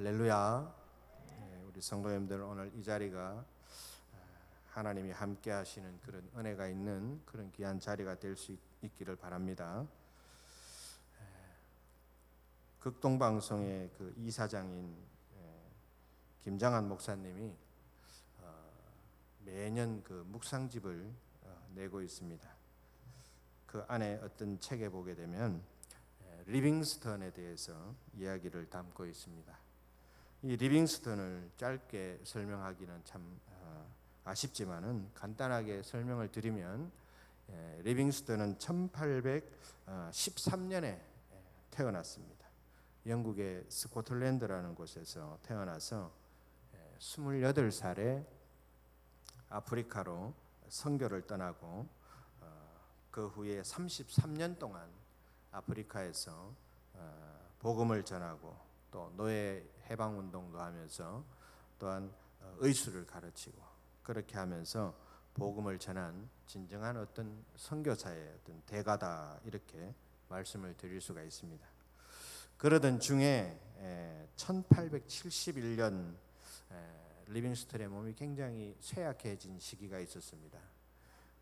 할렐루야. 네, 우리 성도님들 오늘 이 자리가 아, 하나님이 함께 하시는 그런 은혜가 있는 그런 귀한 자리가 될 수 있기를 바랍니다. 극동 방송의 그 이사장인 김장한 목사님이 어, 매년 그 묵상집을 어, 내고 있습니다. 그 안에 어떤 책에 보게 되면 리빙스턴에 대해서 이야기를 담고 있습니다. 이 리빙스턴을 짧게 설명하기는 참 어, 아쉽지만은 간단하게 설명을 드리면 리빙스턴은 1813년에 태어났습니다. 영국의 스코틀랜드라는 곳에서 태어나서 28살에 아프리카로 선교를 떠나고 어, 그 후에 33년 동안 아프리카에서 어, 복음을 전하고 또 노예 해방 운동도 하면서 또한 어, 의술을 가르치고 그렇게 하면서 복음을 전한 진정한 어떤 선교사의 어떤 대가다 이렇게 말씀을 드릴 수가 있습니다. 그러던 중에 1871년 리빙스턴의 몸이 굉장히 쇠약해진 시기가 있었습니다.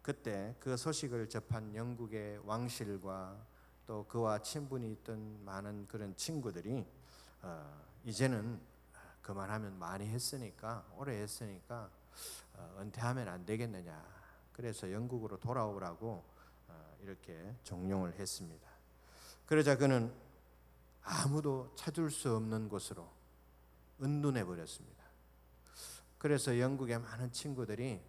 그때 그 소식을 접한 영국의 왕실과 또 그와 친분이 있던 많은 그런 친구들이 어, 이제는 그만하면 많이 했으니까 오래 했으니까 어, 은퇴하면 안 되겠느냐. 그래서 영국으로 돌아오라고 어, 이렇게 종용을 했습니다. 그러자 그는 아무도 찾을 수 없는 곳으로 은둔해 버렸습니다. 그래서 영국의 많은 친구들이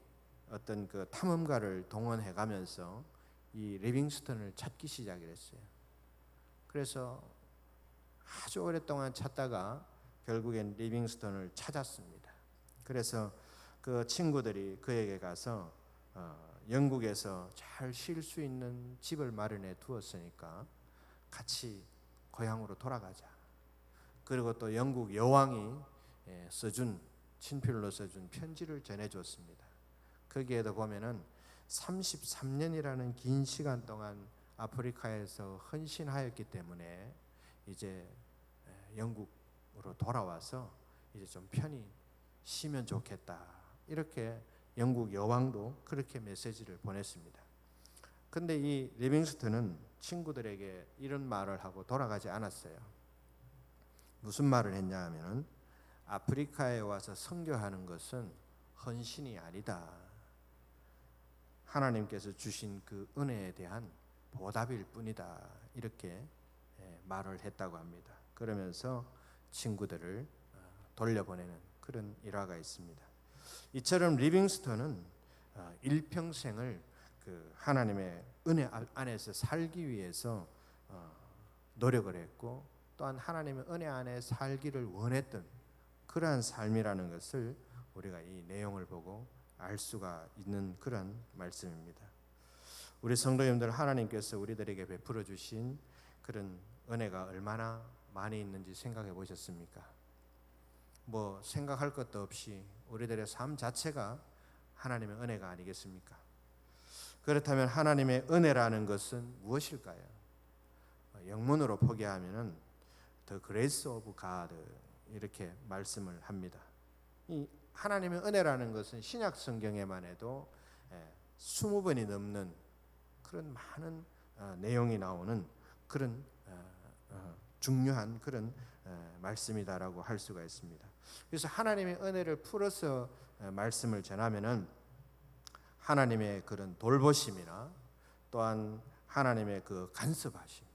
어떤 그 탐험가를 동원해 가면서 이 리빙스턴을 찾기 시작했어요. 그래서 아주 오랫동안 찾다가 결국엔 리빙스턴을 찾았습니다. 그래서 그 친구들이 그에게 가서 어, 영국에서 잘 쉴 수 있는 집을 마련해 두었으니까 같이 고향으로 돌아가자. 그리고 또 영국 여왕이 예, 써준 친필로 써준 편지를 전해줬습니다. 거기에도 보면은 33년이라는 긴 시간 동안 아프리카에서 헌신하였기 때문에 이제 예, 영국 으로 돌아와서 이제 좀 편히 쉬면 좋겠다. 이렇게 영국 여왕도 그렇게 메시지를 보냈습니다. 근데 이 리빙스턴은 친구들에게 이런 말을 하고 돌아가지 않았어요. 무슨 말을 했냐 하면은 아프리카에 와서 선교하는 것은 헌신이 아니다. 하나님께서 주신 그 은혜에 대한 보답일 뿐이다. 이렇게 예, 말을 했다고 합니다. 그러면서 친구들을 어, 돌려보내는 그런 일화가 있습니다. 이처럼 리빙스턴은 어, 일평생을 그 하나님의 은혜 안에서 살기 위해서 어, 노력을 했고 또한 하나님의 은혜 안에 살기를 원했던 그러한 삶이라는 것을 우리가 이 내용을 보고 알 수가 있는 그런 말씀입니다. 우리 성도님들 하나님께서 우리들에게 베풀어 주신 그런 은혜가 얼마나 많이 있는지 생각해 보셨습니까? 뭐 생각할 것도 없이 우리들의 삶 자체가 하나님의 은혜가 아니겠습니까? 그렇다면 하나님의 은혜라는 것은 무엇일까요? 영문으로 포기하면은 the grace of God 이렇게 말씀을 합니다. 이 하나님의 은혜라는 것은 신약 성경에만 해도 20번이 예, 넘는 그런 많은 어, 내용이 나오는 그런 어, 어, 중요한 그런 말씀이다라고 할 수가 있습니다. 그래서 하나님의 은혜를 풀어서 말씀을 전하면은 하나님의 그런 돌보심이나 또한 하나님의 그 간섭하심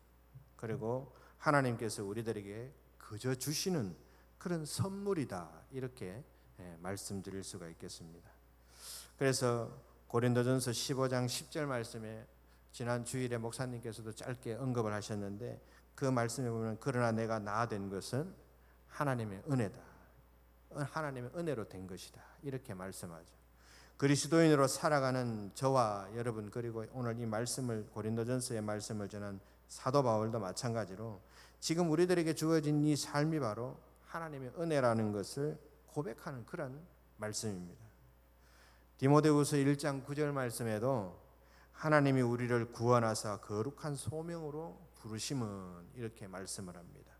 그리고 하나님께서 우리들에게 그저 주시는 그런 선물이다 이렇게 예, 말씀드릴 수가 있겠습니다. 그래서 고린도전서 15장 10절 말씀에 지난 주일에 목사님께서도 짧게 언급을 하셨는데 그 말씀에 보면 그러나 내가 나 된 것은 하나님의 은혜다. 하나님의 은혜로 된 것이다. 이렇게 말씀하죠. 그리스도인으로 살아가는 저와 여러분 그리고 오늘 이 말씀을 고린도전서의 말씀을 전한 사도 바울도 마찬가지로 지금 우리들에게 주어진 이 삶이 바로 하나님의 은혜라는 것을 고백하는 그런 말씀입니다. 디모데후서 1장 9절 말씀에도 하나님이 우리를 구원하사 거룩한 소명으로 부르심은 이렇게 말씀을 합니다.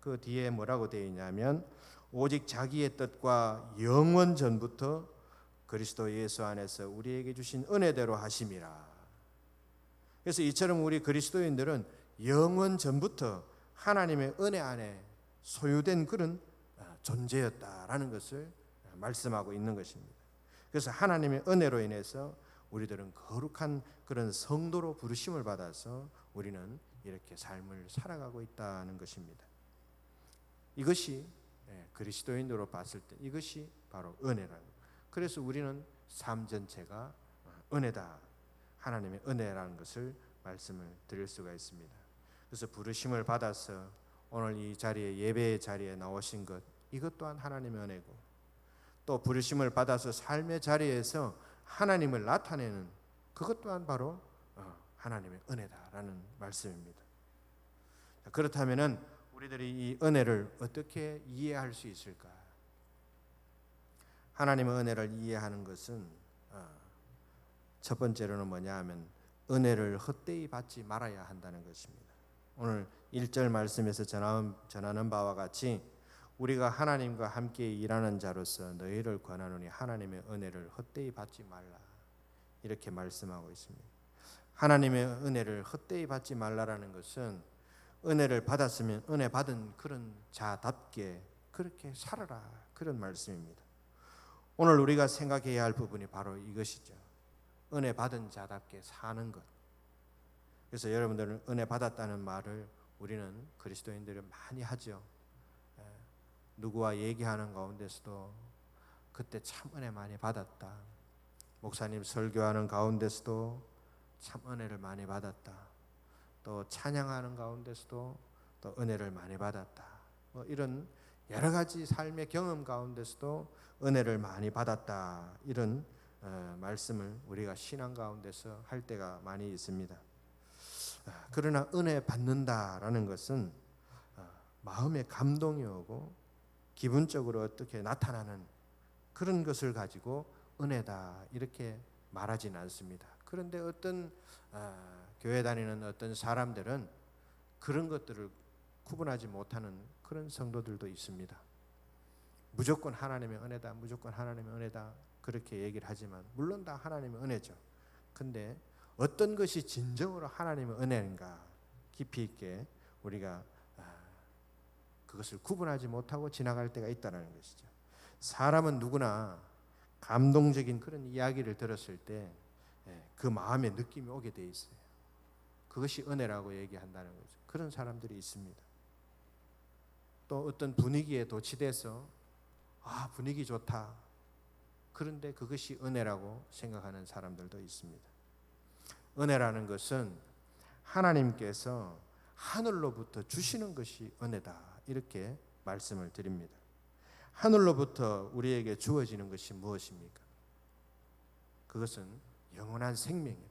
그 뒤에 뭐라고 되어 있냐면 오직 자기의 뜻과 영원 전부터 그리스도 예수 안에서 우리에게 주신 은혜대로 하심이라. 그래서 이처럼 우리 그리스도인들은 영원 전부터 하나님의 은혜 안에 소유된 그런 아, 존재였다라는 것을 말씀하고 있는 것입니다. 그래서 하나님의 은혜로 인해서 우리들은 거룩한 그런 성도로 부르심을 받아서 우리는 이렇게 삶을 살아가고 있다는 것입니다. 이것이 예, 그리스도인으로 봤을 때 이것이 바로 은혜라는. 그래서 우리는 삶 전체가 은혜다. 하나님의 은혜라는 것을 말씀을 드릴 수가 있습니다. 그래서 부르심을 받아서 오늘 이 자리에 예배의 자리에 나오신 것 이것 또한 하나님의 은혜고 또 부르심을 받아서 삶의 자리에서 하나님을 나타내는 그것 또한 바로 어, 하나님의 은혜다라는 말씀입니다. 그렇다면은 우리들이 이 은혜를 어떻게 이해할 수 있을까? 하나님의 은혜를 이해하는 것은 어, 첫 번째로는 뭐냐 하면 은혜를 헛되이 받지 말아야 한다는 것입니다. 오늘 1절 말씀에서 전하는 바와 같이 우리가 하나님과 함께 일하는 자로서 너희를 권하노니 하나님의 은혜를 헛되이 받지 말라. 이렇게 말씀하고 있습니다. 하나님의 은혜를 헛되이 받지 말라라는 것은 은혜를 받았으면 은혜 받은 그런 자답게 그렇게 살아라. 그런 말씀입니다. 오늘 우리가 생각해야 할 부분이 바로 이것이죠. 은혜 받은 자답게 사는 것. 그래서 여러분들은 은혜 받았다는 말을 우리는 그리스도인들이 많이 하죠. 예, 누구와 얘기하는 가운데서도 그때 참 은혜 많이 받았다. 목사님 설교하는 가운데서도 참 은혜를 많이 받았다. 또 찬양하는 가운데서도 또 은혜를 많이 받았다. 뭐 이런 여러 가지 삶의 경험 가운데서도 은혜를 많이 받았다 이런 어, 말씀을 우리가 신앙 가운데서 할 때가 많이 있습니다. 아, 그러나 은혜 받는다라는 것은 어, 마음의 감동이 오고 기분적으로 어떻게 나타나는 그런 것을 가지고 은혜다 이렇게 말하지는 않습니다. 그런데 어떤 아, 교회 다니는 어떤 사람들은 그런 것들을 구분하지 못하는 그런 성도들도 있습니다. 무조건 하나님의 은혜다, 무조건 하나님의 은혜다 그렇게 얘기를 하지만 물론 다 하나님의 은혜죠. 근데 어떤 것이 진정으로 하나님의 은혜인가 깊이 있게 우리가 아, 그것을 구분하지 못하고 지나갈 때가 있다는 것이죠. 사람은 누구나 감동적인 그런 이야기를 들었을 때 그 예, 마음의 느낌이 오게 돼 있어요. 그것이 은혜라고 얘기한다는 거죠. 그런 사람들이 있습니다. 또 어떤 분위기에 도취돼서 아 분위기 좋다. 그런데 그것이 은혜라고 생각하는 사람들도 있습니다. 은혜라는 것은 하나님께서 하늘로부터 주시는 것이 은혜다. 이렇게 말씀을 드립니다. 하늘로부터 우리에게 주어지는 것이 무엇입니까? 그것은 영원한 생명이라.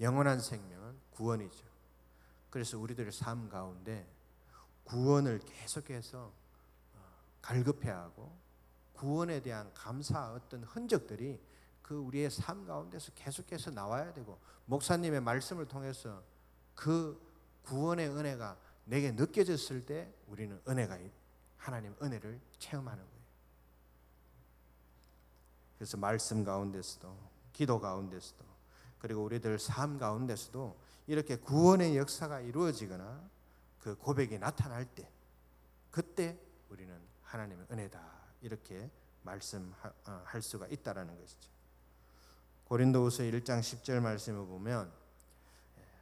영원한 생명은 구원이죠. 그래서 우리들의 삶 가운데 구원을 계속해서 어, 갈급해하고 구원에 대한 감사 어떤 흔적들이 그 우리의 삶 가운데서 계속해서 나와야 되고 목사님의 말씀을 통해서 그 구원의 은혜가 내게 느껴졌을 때 우리는 은혜가 하나님 은혜를 체험하는 거예요. 그래서 말씀 가운데서도 기도 가운데서도 그리고 우리들 삶 가운데서도 이렇게 구원의 역사가 이루어지거나 그 고백이 나타날 때 그때 우리는 하나님의 은혜다 이렇게 말씀할 어, 수가 있다라는 것이죠. 고린도후서 1장 10절 말씀을 보면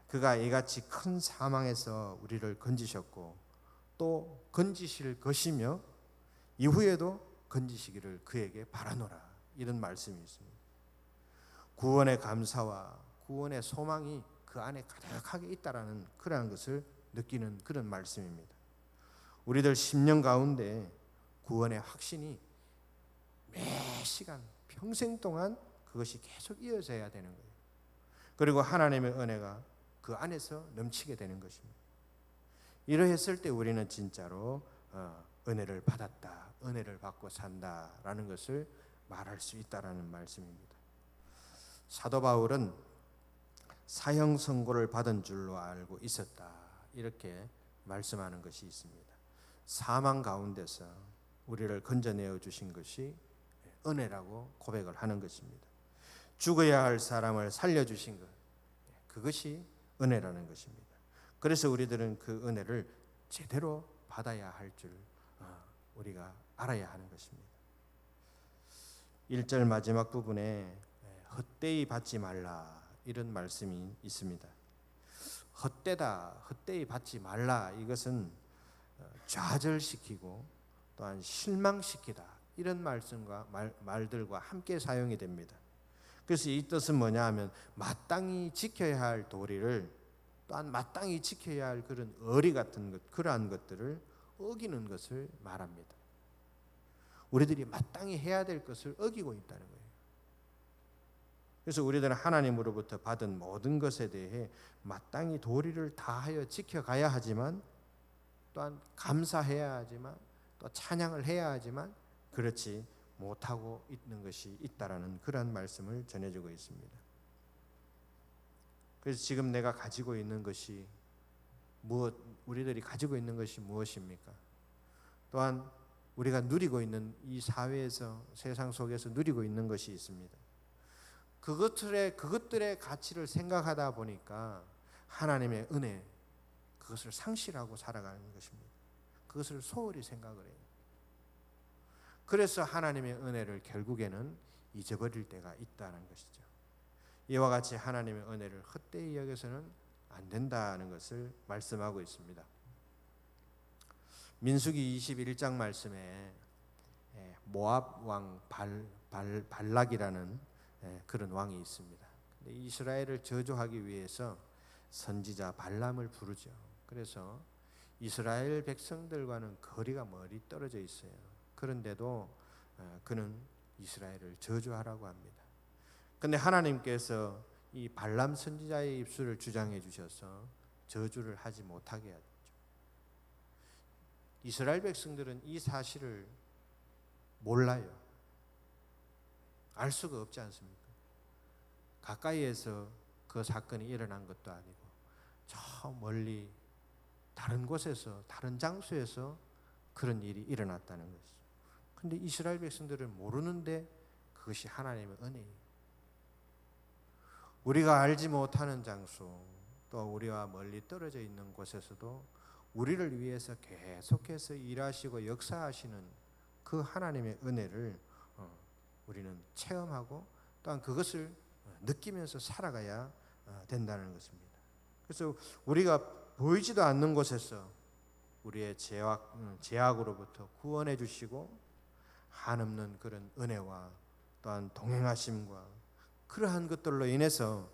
그가 이같이 큰 사망에서 우리를 건지셨고 또 건지실 것이며 이후에도 건지시기를 그에게 바라노라 이런 말씀이 있습니다. 구원의 감사와 구원의 소망이 그 안에 가득하게 있다라는 그러한 것을 느끼는 그런 말씀입니다. 우리들 10년 가운데 구원의 확신이 매 시간 평생 동안 그것이 계속 이어져야 되는 거예요. 그리고 하나님의 은혜가 그 안에서 넘치게 되는 것입니다. 이러했을 때 우리는 진짜로 어, 은혜를 받았다, 은혜를 받고 산다라는 것을 말할 수 있다라는 말씀입니다. 사도 바울은 사형 선고를 받은 줄로 알고 있었다. 이렇게 말씀하는 것이 있습니다. 사망 가운데서 우리를 건져내어 주신 것이 은혜라고 고백을 하는 것입니다. 죽어야 할 사람을 살려 주신 것 그것이 은혜라는 것입니다. 그래서 우리들은 그 은혜를 제대로 받아야 할줄 어, 우리가 알아야 하는 것입니다. 1절 마지막 부분에 헛되이 받지 말라 이런 말씀이 있습니다. 헛되다, 헛되이 받지 말라 이것은 어, 좌절시키고 또한 실망시키다 이런 말씀과 말, 말들과 함께 사용이 됩니다. 그래서 이 뜻은 뭐냐 하면 마땅히 지켜야 할 도리를 또한 마땅히 지켜야 할 그런 의리 같은 것 그러한 것들을 어기는 것을 말합니다. 우리들이 마땅히 해야 될 것을 어기고 있다는 거예요. 그래서 우리들은 하나님으로부터 받은 모든 것에 대해 마땅히 도리를 다하여 지켜가야 하지만 또한 감사해야 하지만 또 찬양을 해야 하지만 그렇지 못하고 있는 것이 있다라는 그러한 말씀을 전해주고 있습니다. 그래서 지금 내가 가지고 있는 것이 무엇 우리들이 가지고 있는 것이 무엇입니까? 또한 우리가 누리고 있는 이 사회에서 세상 속에서 누리고 있는 것이 있습니다. 그것들의 그것들의 가치를 생각하다 보니까 하나님의 은혜 그것을 상실하고 살아가는 것입니다. 그것을 소홀히 생각을 해요. 그래서 하나님의 은혜를 결국에는 잊어버릴 때가 있다는 것이죠. 이와 같이 하나님의 은혜를 헛되이 여겨서는 안 된다는 것을 말씀하고 있습니다. 민수기 21장 말씀에 예, 모압 왕 발락이라는 예, 그런 왕이 있습니다. 이스라엘을 저주하기 위해서 선지자 발람을 부르죠. 그래서 이스라엘 백성들과는 거리가 멀리 떨어져 있어요. 그런데도 어, 그는 이스라엘을 저주하라고 합니다. 근데 하나님께서 이 발람 선지자의 입술을 주장해 주셔서 저주를 하지 못하게 하죠. 이스라엘 백성들은 이 사실을 몰라요. 알 수가 없지 않습니까? 가까이에서 그 사건이 일어난 것도 아니고 저 멀리 다른 곳에서 다른 장소에서 그런 일이 일어났다는 것이죠. 근데 이스라엘 백성들은 모르는데 그것이 하나님의 은혜예요. 우리가 알지 못하는 장소 또 우리와 멀리 떨어져 있는 곳에서도 우리를 위해서 계속해서 일하시고 역사하시는 그 하나님의 은혜를 어, 우리는 체험하고 또한 그것을 느끼면서 살아가야 어, 된다는 것입니다. 그래서 우리가 보이지도 않는 곳에서 우리의 죄악, 음, 죄악으로부터 구원해 주시고 한없는 그런 은혜와 또한 동행하심과 그러한 것들로 인해서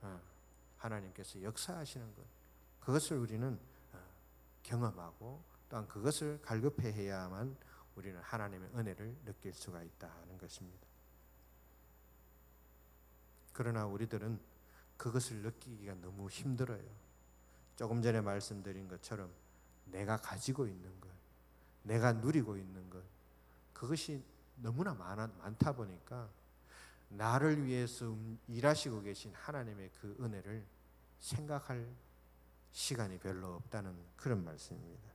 어, 하나님께서 역사하시는 것 그것을 우리는 어, 경험하고 또한 그것을 갈급해야만 우리는 하나님의 은혜를 느낄 수가 있다는 것입니다. 그러나 우리들은 그것을 느끼기가 너무 힘들어요. 조금 전에 말씀드린 것처럼 내가 가지고 있는 것, 내가 누리고 있는 것, 그것이 너무나 많아, 많다 보니까 나를 위해서 음, 일하시고 계신 하나님의 그 은혜를 생각할 시간이 별로 없다는 그런 말씀입니다.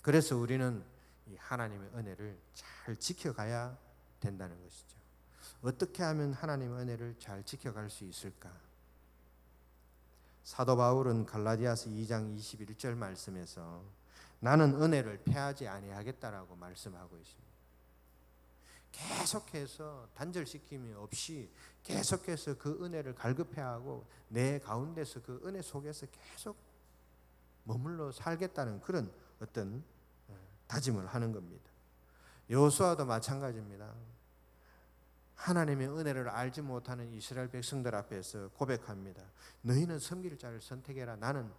그래서 우리는 이 하나님의 은혜를 잘 지켜가야 된다는 것이죠. 어떻게 하면 하나님의 은혜를 잘 지켜갈 수 있을까? 사도 바울은 갈라디아서 2장 21절 말씀에서 나는 은혜를 패하지 아니하겠다라고 말씀하고 있습니다. 계속해서 단절시킴이 없이 계속해서 그 은혜를 갈급해하고 내 가운데서 그 은혜 속에서 계속 머물러 살겠다는 그런 어떤 어, 다짐을 하는 겁니다. 여호수아도 마찬가지입니다. 하나님의 은혜를 알지 못하는 이스라엘 백성들 앞에서 고백합니다. 너희는 섬길 자를 선택해라. 나는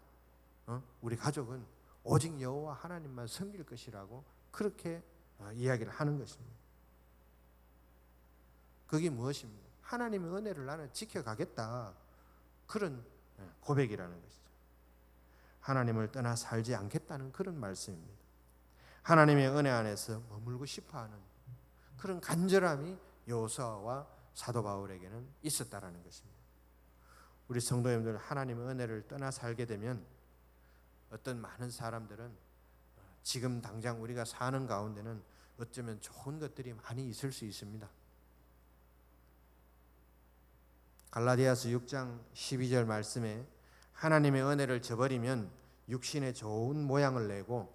어? 우리 가족은 오직 여호와 하나님만 섬길 것이라고 그렇게 어, 이야기를 하는 것입니다. 그게 무엇입니까? 하나님의 은혜를 나는 지켜가겠다. 그런 어, 고백이라는 것이죠. 하나님을 떠나 살지 않겠다는 그런 말씀입니다. 하나님의 은혜 안에서 머물고 싶어 하는 그런 간절함이 여호수아와 사도 바울에게는 있었다라는 것입니다. 우리 성도님들 하나님의 은혜를 떠나 살게 되면 어떤 많은 사람들은 지금 당장 우리가 사는 가운데는 어쩌면 좋은 것들이 많이 있을 수 있습니다. 갈라디아서 6장 12절 말씀에 하나님의 은혜를 저버리면 육신의 좋은 모양을 내고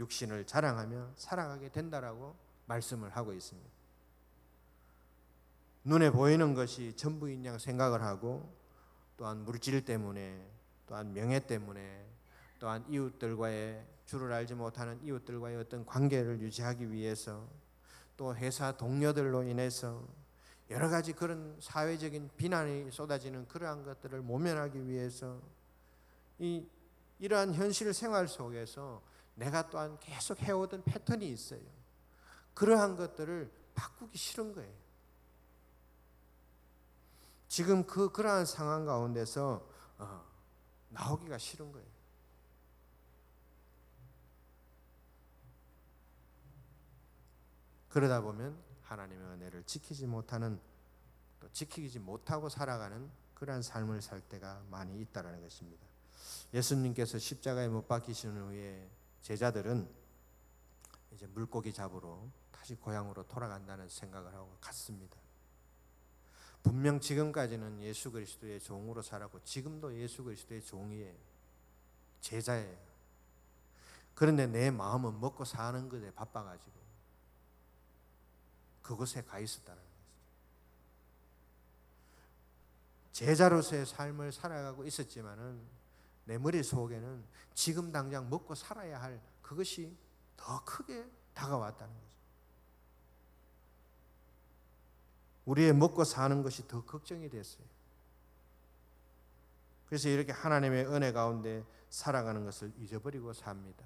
육신을 자랑하며 살아가게 된다라고 말씀을 하고 있습니다. 눈에 보이는 것이 전부인 양 생각을 하고 또한 물질 때문에 또한 명예 때문에 또한 이웃들과의 주를 알지 못하는 이웃들과의 어떤 관계를 유지하기 위해서 또 회사 동료들로 인해서 여러 가지 그런 사회적인 비난이 쏟아지는 그러한 것들을 모면하기 위해서 이 이러한 현실 생활 속에서 내가 또한 계속 해오던 패턴이 있어요. 그러한 것들을 바꾸기 싫은 거예요. 지금 그 그러한 상황 가운데서 어, 나오기가 싫은 거예요. 그러다 보면 하나님의 은혜를 지키지 못하는 또 지키지 못하고 살아가는 그러한 삶을 살 때가 많이 있다라는 것입니다. 예수님께서 십자가에 못 박히신 후에 제자들은 이제 물고기 잡으러 다시 고향으로 돌아간다는 생각을 하고 갔습니다. 분명 지금까지는 예수 그리스도의 종으로 살았고 지금도 예수 그리스도의 종이에요. 제자예요. 그런데 내 마음은 먹고 사는 것에 바빠가지고 그곳에 가 있었다는 거죠. 제자로서의 삶을 살아가고 있었지만은 내 머릿 속에는 지금 당장 먹고 살아야 할 그것이 더 크게 다가왔다는 거죠. 우리의 먹고 사는 것이 더 걱정이 됐어요. 그래서 이렇게 하나님의 은혜 가운데 살아가는 것을 잊어버리고 삽니다.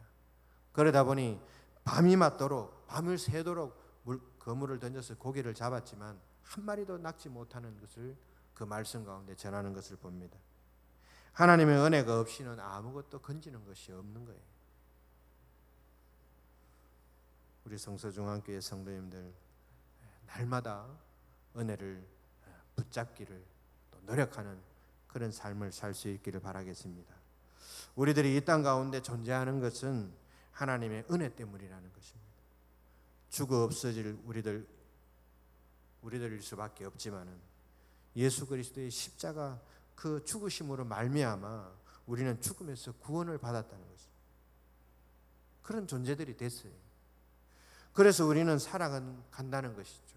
그러다 보니 밤이 맞도록 밤을 새도록 물, 그물을 던져서 고기를 잡았지만 한 마리도 낚지 못하는 것을 그 말씀 가운데 전하는 것을 봅니다. 하나님의 은혜가 없이는 아무것도 건지는 것이 없는 거예요. 우리 성서중앙교회 성도님들 날마다 은혜를 붙잡기를 또 노력하는 그런 삶을 살 수 있기를 바라겠습니다. 우리들이 이 땅 가운데 존재하는 것은 하나님의 은혜 때문이라는 것입니다. 죽어 없어질 우리들 우리들일 수밖에 없지만은 예수 그리스도의 십자가 그 죽으심으로 말미암아 우리는 죽음에서 구원을 받았다는 것입니다. 그런 존재들이 됐어요. 그래서 우리는 살아간다는 것이죠.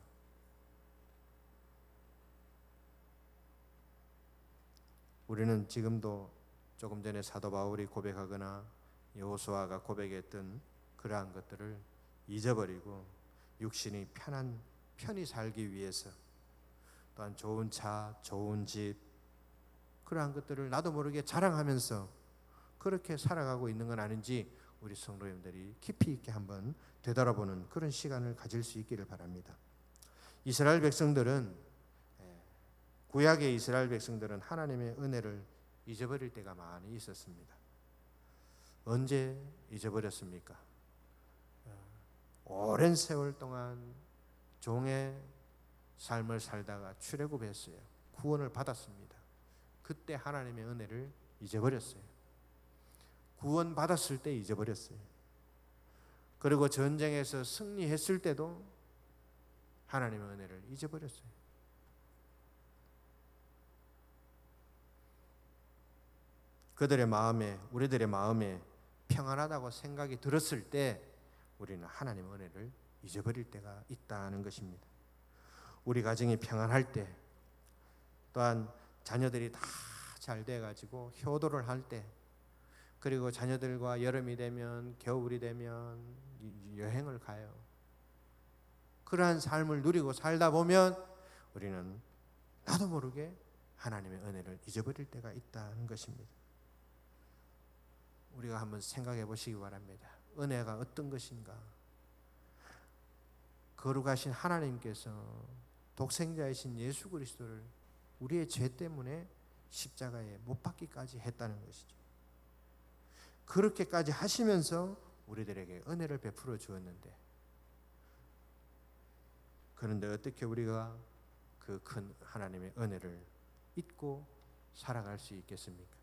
우리는 지금도 조금 전에 사도 바울이 고백하거나 여호수아가 고백했던 그러한 것들을 잊어버리고 육신이 편한 편히 살기 위해서 또한 좋은 차, 좋은 집 그러한 것들을 나도 모르게 자랑하면서 그렇게 살아가고 있는 건 아닌지 우리 성도님들이 깊이 있게 한번 되돌아보는 그런 시간을 가질 수 있기를 바랍니다. 이스라엘 백성들은 구약의 이스라엘 백성들은 하나님의 은혜를 잊어버릴 때가 많이 있었습니다. 언제 잊어버렸습니까? 어, 오랜 세월 동안 종의 삶을 살다가 출애굽했어요. 구원을 받았습니다. 그때 하나님의 은혜를 잊어버렸어요. 구원 받았을 때 잊어버렸어요. 그리고 전쟁에서 승리했을 때도 하나님의 은혜를 잊어버렸어요. 그들의 마음에 우리들의 마음에 평안하다고 생각이 들었을 때 우리는 하나님의 은혜를 잊어버릴 때가 있다는 것입니다. 우리 가정이 평안할 때 또한 자녀들이 다 잘 돼 가지고 효도를 할 때 그리고 자녀들과 여름이 되면 겨울이 되면 여행을 가요. 그러한 삶을 누리고 살다 보면 우리는 나도 모르게 하나님의 은혜를 잊어버릴 때가 있다는 것입니다. 우리가 한번 생각해 보시기 바랍니다. 은혜가 어떤 것인가? 거룩하신 하나님께서 독생자이신 예수 그리스도를 우리의 죄 때문에 십자가에 못 박기까지 했다는 것이죠. 그렇게까지 하시면서 우리들에게 은혜를 베풀어 주었는데 그런데 어떻게 우리가 그 큰 하나님의 은혜를 잊고 살아갈 수 있겠습니까?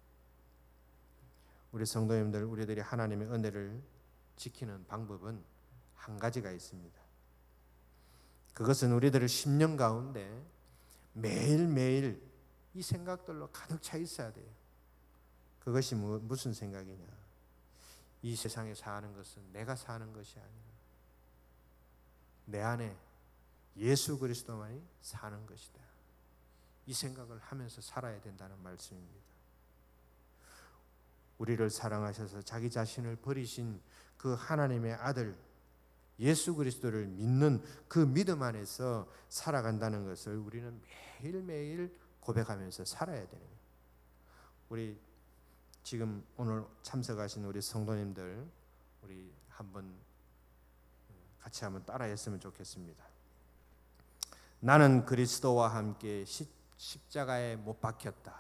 우리 성도님들 우리들이 하나님의 은혜를 지키는 방법은 한 가지가 있습니다. 그것은 우리들의 심령 가운데 매일매일 이 생각들로 가득 차 있어야 돼요. 그것이 무, 무슨 생각이냐? 이 세상에 사는 것은 내가 사는 것이 아니라 내 안에 예수 그리스도만이 사는 것이다. 이 생각을 하면서 살아야 된다는 말씀입니다. 우리를 사랑하셔서 자기 자신을 버리신 그 하나님의 아들 예수 그리스도를 믿는 그 믿음 안에서 살아간다는 것을 우리는 매일매일 고백하면서 살아야 되는 거예요. 우리 지금 오늘 참석하신 우리 성도님들 우리 한번 같이 한번 따라했으면 좋겠습니다. 나는 그리스도와 함께 십, 십자가에 못 박혔다.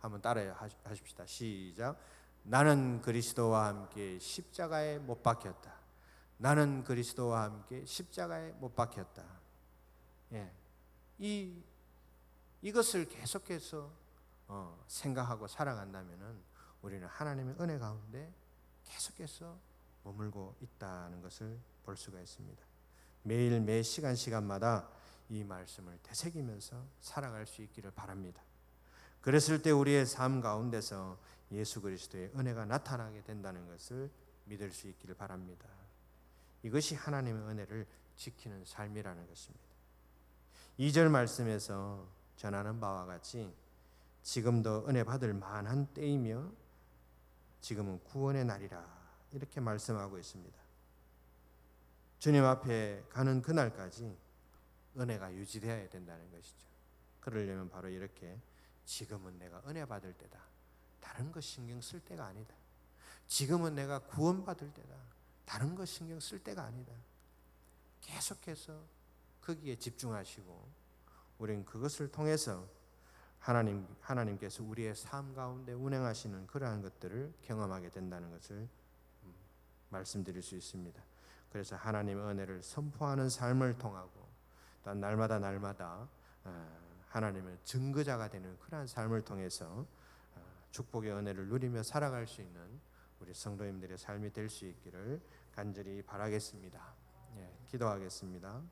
한번 따라 하십시다. 시작. 나는 그리스도와 함께 십자가에 못 박혔다. 나는 그리스도와 함께 십자가에 못 박혔다. 예. 이 이것을 계속해서 어, 생각하고 살아간다면은 우리는 하나님의 은혜 가운데 계속해서 머물고 있다는 것을 볼 수가 있습니다. 매일 매 시간 시간마다 이 말씀을 되새기면서 살아갈 수 있기를 바랍니다. 그랬을 때 우리의 삶 가운데서 예수 그리스도의 은혜가 나타나게 된다는 것을 믿을 수 있기를 바랍니다. 이것이 하나님의 은혜를 지키는 삶이라는 것입니다. 2절 말씀에서 전하는 바와 같이 지금도 은혜 받을 만한 때이며 지금은 구원의 날이라 이렇게 말씀하고 있습니다. 주님 앞에 가는 그날까지 은혜가 유지되어야 된다는 것이죠. 그러려면 바로 이렇게 지금은 내가 은혜 받을 때다. 다른 것 신경 쓸 때가 아니다. 지금은 내가 구원받을 때다. 다른 것 신경 쓸 때가 아니다. 계속해서 거기에 집중하시고 우리는 그것을 통해서 하나님 하나님께서 우리의 삶 가운데 운행하시는 그러한 것들을 경험하게 된다는 것을 음, 말씀드릴 수 있습니다. 그래서 하나님의 은혜를 선포하는 삶을 통하고 또 날마다 날마다 어, 하나님의 증거자가 되는 그러한 삶을 통해서 어, 축복의 은혜를 누리며 살아갈 수 있는 우리 성도님들의 삶이 될 수 있기를 간절히 바라겠습니다. 예, 기도하겠습니다.